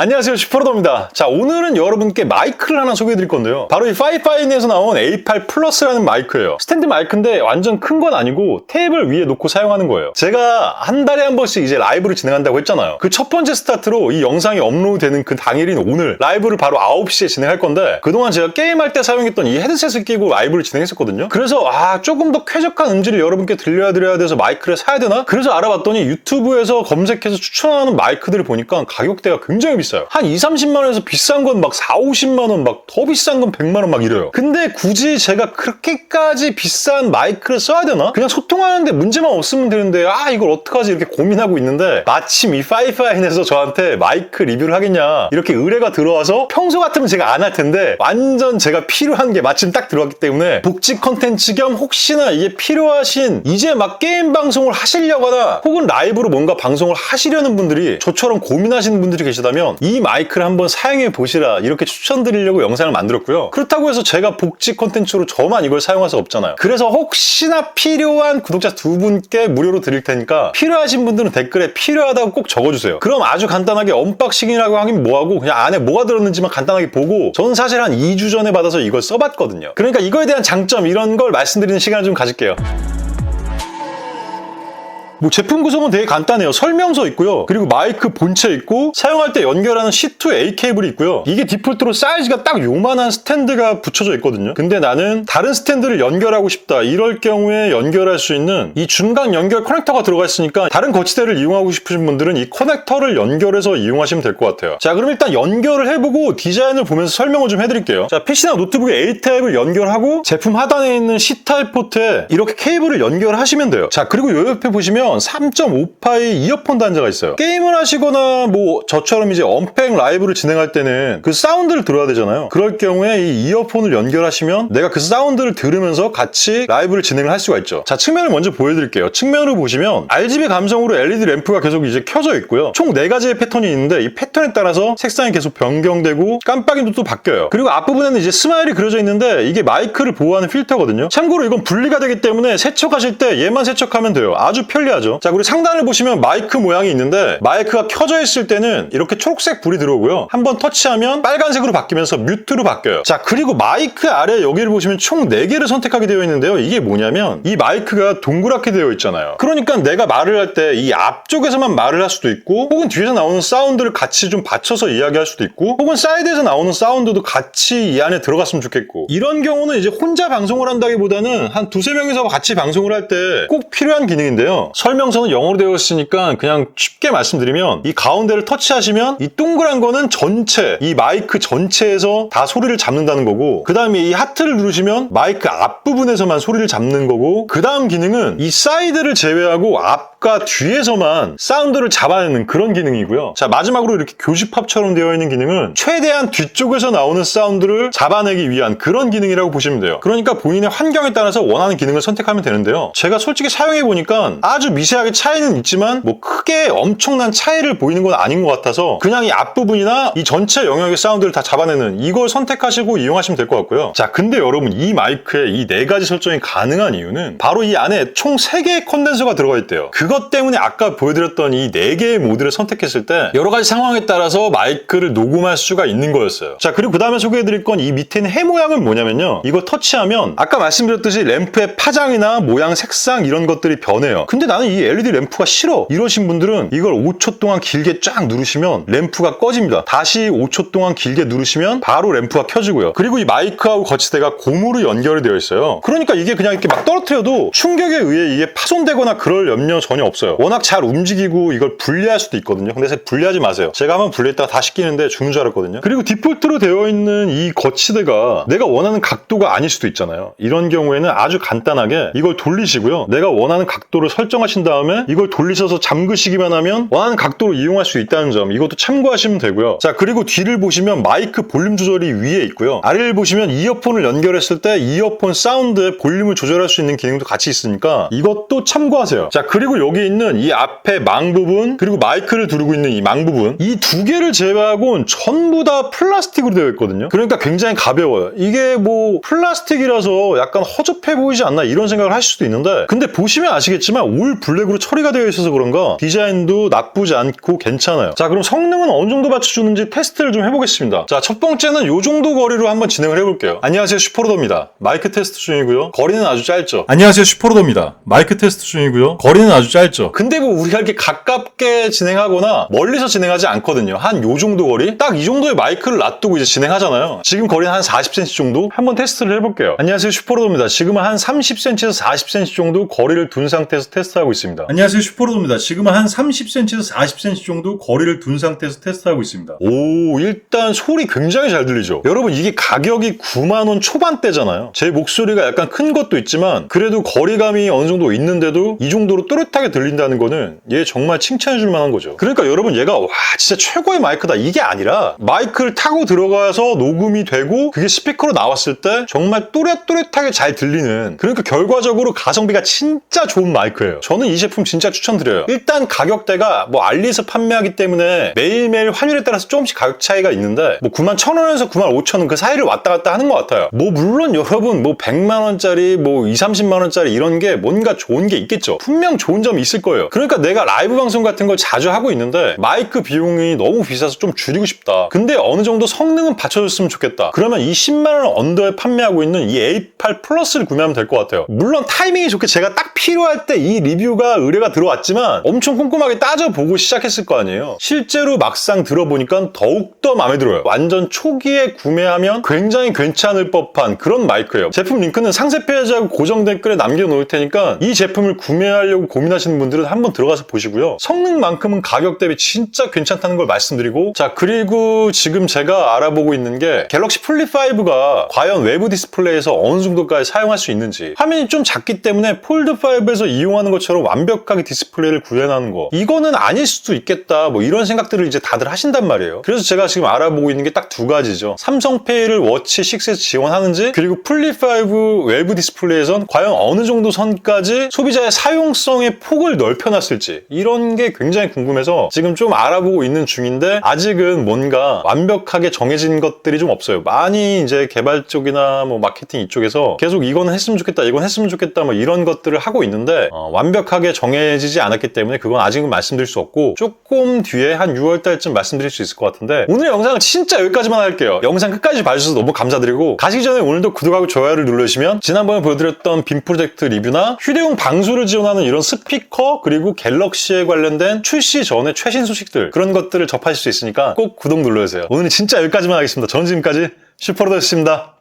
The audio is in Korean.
안녕하세요. 슈퍼로더입니다. 자 오늘은 여러분께 마이크를 하나 소개해 드릴 건데요. 바로 이 파이파인에서 나온 A8 플러스라는 마이크예요. 스탠드 마이크인데 완전 큰 건 아니고 테이블 위에 놓고 사용하는 거예요. 제가 한 달에 한 번씩 이제 라이브를 진행한다고 했잖아요. 그 첫 번째 스타트로 이 영상이 업로드 되는 그 당일인 오늘 라이브를 바로 9시에 진행할 건데 그동안 제가 게임할 때 사용했던 이 헤드셋을 끼고 라이브를 진행했었거든요. 그래서 아 조금 더 쾌적한 음질을 여러분께 들려드려야 돼서 마이크를 사야 되나? 그래서 알아봤더니 유튜브에서 검색해서 추천하는 마이크들을 보니까 가격대가 굉장히 비싸요 비싸요. 한 2, 30만 원에서 비싼 건 막 4, 50만 원, 막 더 비싼 건 100만 원 막 이래요. 근데 굳이 제가 그렇게까지 비싼 마이크를 써야 되나? 그냥 소통하는데 문제만 없으면 되는데 아 이걸 어떡하지 이렇게 고민하고 있는데 마침 이 파이파인에서 저한테 마이크 리뷰를 하겠냐 이렇게 의뢰가 들어와서 평소 같으면 제가 안 할 텐데 완전 제가 필요한 게 마침 딱 들어왔기 때문에 복지 컨텐츠 겸 혹시나 이게 필요하신 이제 막 게임 방송을 하시려거나 혹은 라이브로 뭔가 방송을 하시려는 분들이 저처럼 고민하시는 분들이 계시다면 이 마이크를 한번 사용해 보시라 이렇게 추천드리려고 영상을 만들었고요. 그렇다고 해서 제가 복지 콘텐츠로 저만 이걸 사용할 수 없잖아요. 그래서 혹시나 필요한 구독자 두 분께 무료로 드릴 테니까 필요하신 분들은 댓글에 필요하다고 꼭 적어주세요. 그럼 아주 간단하게 언박싱이라고 하긴 뭐하고 그냥 안에 뭐가 들었는지만 간단하게 보고 저는 사실 한 2주 전에 받아서 이걸 써봤거든요. 그러니까 이거에 대한 장점 이런 걸 말씀드리는 시간을 좀 가질게요. 뭐 제품 구성은 되게 간단해요. 설명서 있고요. 그리고 마이크 본체 있고 사용할 때 연결하는 C2A 케이블이 있고요. 이게 디폴트로 사이즈가 딱 요만한 스탠드가 붙여져 있거든요. 근데 나는 다른 스탠드를 연결하고 싶다. 이럴 경우에 연결할 수 있는 이 중간 연결 커넥터가 들어가 있으니까 다른 거치대를 이용하고 싶으신 분들은 이 커넥터를 연결해서 이용하시면 될 것 같아요. 자, 그럼 일단 연결을 해보고 디자인을 보면서 설명을 좀 해드릴게요. 자, PC나 노트북에 A 타입을 연결하고 제품 하단에 있는 C 타입 포트에 이렇게 케이블을 연결하시면 돼요. 자, 그리고 요 옆에 보시면 3.5파이 이어폰 단자가 있어요. 게임을 하시거나 뭐 저처럼 이제 언팩 라이브를 진행할 때는 그 사운드를 들어야 되잖아요. 그럴 경우에 이 이어폰을 연결하시면 내가 그 사운드를 들으면서 같이 라이브를 진행을 할 수가 있죠. 자, 측면을 먼저 보여드릴게요. 측면으로 보시면 RGB 감성으로 LED 램프가 계속 이제 켜져 있고요. 총 4가지의 패턴이 있는데 이 패턴에 따라서 색상이 계속 변경되고 깜빡이도 또 바뀌어요. 그리고 앞부분에는 이제 스마일이 그려져 있는데 이게 마이크를 보호하는 필터거든요. 참고로 이건 분리가 되기 때문에 세척하실 때 얘만 세척하면 돼요. 아주 편리하죠. 자, 그리고 상단을 보시면 마이크 모양이 있는데 마이크가 켜져 있을 때는 이렇게 초록색 불이 들어오고요. 한번 터치하면 빨간색으로 바뀌면서 뮤트로 바뀌어요. 자, 그리고 마이크 아래 여기를 보시면 총 4개를 선택하게 되어 있는데요. 이게 뭐냐면 이 마이크가 동그랗게 되어 있잖아요. 그러니까 내가 말을 할 때 이 앞쪽에서만 말을 할 수도 있고 혹은 뒤에서 나오는 사운드를 같이 좀 받쳐서 이야기할 수도 있고 혹은 사이드에서 나오는 사운드도 같이 이 안에 들어갔으면 좋겠고 이런 경우는 이제 혼자 방송을 한다기보다는 한 두세 명이서 같이 방송을 할 때 꼭 필요한 기능인데요. 설명서는 영어로 되어 있으니까 그냥 쉽게 말씀드리면 이 가운데를 터치하시면 이 동그란 거는 전체 이 마이크 전체에서 다 소리를 잡는다는 거고 그 다음에 이 하트를 누르시면 마이크 앞부분에서만 소리를 잡는 거고 그 다음 기능은 이 사이드를 제외하고 앞과 뒤에서만 사운드를 잡아내는 그런 기능이고요. 자 마지막으로 이렇게 교집합처럼 되어 있는 기능은 최대한 뒤쪽에서 나오는 사운드를 잡아내기 위한 그런 기능이라고 보시면 돼요. 그러니까 본인의 환경에 따라서 원하는 기능을 선택하면 되는데요. 제가 솔직히 사용해 보니까 아주 미세하게 차이는 있지만 뭐 크게 엄청난 차이를 보이는 건 아닌 것 같아서 그냥 이 앞부분이나 이 전체 영역의 사운드를 다 잡아내는 이걸 선택하시고 이용하시면 될 것 같고요. 자, 근데 여러분 이 마이크에 이 네 가지 설정이 가능한 이유는 바로 이 안에 총 3개의 컨덴서가 들어가 있대요. 그것 때문에 아까 보여드렸던 이 4개의 모드를 선택했을 때 여러 가지 상황에 따라서 마이크를 녹음할 수가 있는 거였어요. 자, 그리고 그 다음에 소개해드릴 건 이 밑에 있는 해 모양은 뭐냐면요. 이거 터치하면 아까 말씀드렸듯이 램프의 파장이나 모양, 색상 이런 것들이 변해요. 근데 나는 이 LED 램프가 싫어. 이러신 분들은 이걸 5초 동안 길게 쫙 누르시면 램프가 꺼집니다. 다시 5초 동안 길게 누르시면 바로 램프가 켜지고요. 그리고 이 마이크하고 거치대가 고무로 연결이 되어 있어요. 그러니까 이게 그냥 이렇게 막 떨어뜨려도 충격에 의해 이게 파손되거나 그럴 염려 전혀 없어요. 워낙 잘 움직이고 이걸 분리할 수도 있거든요. 근데 분리하지 마세요. 제가 한번 분리했다가 다시 끼는데 죽는 줄 알았거든요. 그리고 디폴트로 되어 있는 이 거치대가 내가 원하는 각도가 아닐 수도 있잖아요. 이런 경우에는 아주 간단하게 이걸 돌리시고요. 내가 원하는 각도를 설정하신 다음에 이걸 돌리셔서 잠그시기만 하면 원하는 각도로 이용할 수 있다는 점 이것도 참고하시면 되고요. 자 그리고 뒤를 보시면 마이크 볼륨 조절이 위에 있고요. 아래를 보시면 이어폰을 연결했을 때 이어폰 사운드의 볼륨을 조절할 수 있는 기능도 같이 있으니까 이것도 참고하세요. 자 그리고 여기 있는 이 앞에 망 부분 그리고 마이크를 두르고 있는 이 망 부분 이 두 개를 제외하고는 전부 다 플라스틱으로 되어 있거든요. 그러니까 굉장히 가벼워요. 이게 뭐 플라스틱이라서 약간 허접해 보이지 않나 이런 생각을 하실 수도 있는데 근데 보시면 아시겠지만 올풀 블랙으로 처리가 되어 있어서 그런가 디자인도 나쁘지 않고 괜찮아요. 자 그럼 성능은 어느 정도 맞춰주는지 테스트를 좀 해보겠습니다. 자첫 번째는 이 정도 거리로 한번 진행을 해볼게요. 안녕하세요 슈퍼로더입니다. 마이크 테스트 중이고요. 거리는 아주 짧죠. 안녕하세요 슈퍼로더입니다. 마이크 테스트 중이고요. 거리는 아주 짧죠. 근데 뭐 우리가 이렇게 가깝게 진행하거나 멀리서 진행하지 않거든요. 한 요 정도 거리? 딱 이 정도의 마이크를 놔두고 이제 진행하잖아요. 지금 거리는 한 40cm 정도? 한번 테스트를 해볼게요. 안녕하세요 슈퍼로더입니다. 지금은 한 30cm에서 40cm 정도 거리를 둔 상태에서 테스트하고 있습니다. 안녕하세요 슈퍼로더입니다. 지금은 한 30cm에서 40cm 정도 거리를 둔 상태에서 테스트하고 있습니다. 오 일단 소리 굉장히 잘 들리죠. 여러분 이게 가격이 9만원 초반대잖아요. 제 목소리가 약간 큰 것도 있지만 그래도 거리감이 어느 정도 있는데도 이 정도로 또렷하게 들린다는 거는 얘 정말 칭찬해줄 만한 거죠. 그러니까 여러분 얘가 와 진짜 최고의 마이크다 이게 아니라 마이크를 타고 들어가서 녹음이 되고 그게 스피커로 나왔을 때 정말 또렷또렷하게 잘 들리는 그러니까 결과적으로 가성비가 진짜 좋은 마이크예요. 저는 이 제품 진짜 추천드려요. 일단 가격대가 뭐 알리에서 판매하기 때문에 매일매일 환율에 따라서 조금씩 가격 차이가 있는데 뭐 9만 1,000원에서 9만 5천 원 그 사이를 왔다 갔다 하는 것 같아요. 뭐 물론 여러분 뭐 100만 원짜리 뭐 2, 30만 원짜리 이런 게 뭔가 좋은 게 있겠죠. 분명 좋은 점이 있을 거예요. 그러니까 내가 라이브 방송 같은 걸 자주 하고 있는데 마이크 비용이 너무 비싸서 좀 줄이고 싶다. 근데 어느 정도 성능은 받쳐줬으면 좋겠다. 그러면 이 10만 원 언더에 판매하고 있는 이 A8 플러스를 구매하면 될 것 같아요. 물론 타이밍이 좋게 제가 딱 필요할 때 이 리뷰 가 의뢰가 들어왔지만 엄청 꼼꼼하게 따져보고 시작했을 거 아니에요. 실제로 막상 들어보니까 더욱더 마음에 들어요. 완전 초기에 구매하면 굉장히 괜찮을 법한 그런 마이크예요. 제품 링크는 상세 페이지하고 고정 댓글에 남겨놓을 테니까 이 제품을 구매하려고 고민하시는 분들은 한번 들어가서 보시고요. 성능만큼은 가격 대비 진짜 괜찮다는 걸 말씀드리고 자 그리고 지금 제가 알아보고 있는 게 갤럭시 플립 5가 과연 외부 디스플레이에서 어느 정도까지 사용할 수 있는지 화면이 좀 작기 때문에 폴드 5에서 이용하는 것처럼 완벽하게 디스플레이를 구현하는 거 이거는 아닐 수도 있겠다 뭐 이런 생각들을 이제 다들 하신단 말이에요. 그래서 제가 지금 알아보고 있는 게 딱 두 가지죠. 삼성페이를 워치 6에서 지원하는지 그리고 플립 5 외부 디스플레이에선 과연 어느 정도 선까지 소비자의 사용성의 폭을 넓혀놨을지 이런 게 굉장히 궁금해서 지금 좀 알아보고 있는 중인데 아직은 뭔가 완벽하게 정해진 것들이 좀 없어요. 많이 이제 개발 쪽이나 뭐 마케팅 이쪽에서 계속 이거는 했으면 좋겠다, 이건 했으면 좋겠다 뭐 이런 것들을 하고 있는데 어, 완벽 하게 정해지지 않았기 때문에 그건 아직은 말씀드릴 수 없고 조금 뒤에 한 6월 달쯤 말씀드릴 수 있을 것 같은데 오늘 영상은 진짜 여기까지만 할게요. 영상 끝까지 봐주셔서 너무 감사드리고 가시기 전에 오늘도 구독하고 좋아요를 눌러주시면 지난번에 보여드렸던 빔 프로젝트 리뷰나 휴대용 방수를 지원하는 이런 스피커 그리고 갤럭시에 관련된 출시 전에 최신 소식들 그런 것들을 접하실 수 있으니까 꼭 구독 눌러주세요. 오늘 진짜 여기까지만 하겠습니다. 저는 지금까지 슈퍼로더였습니다.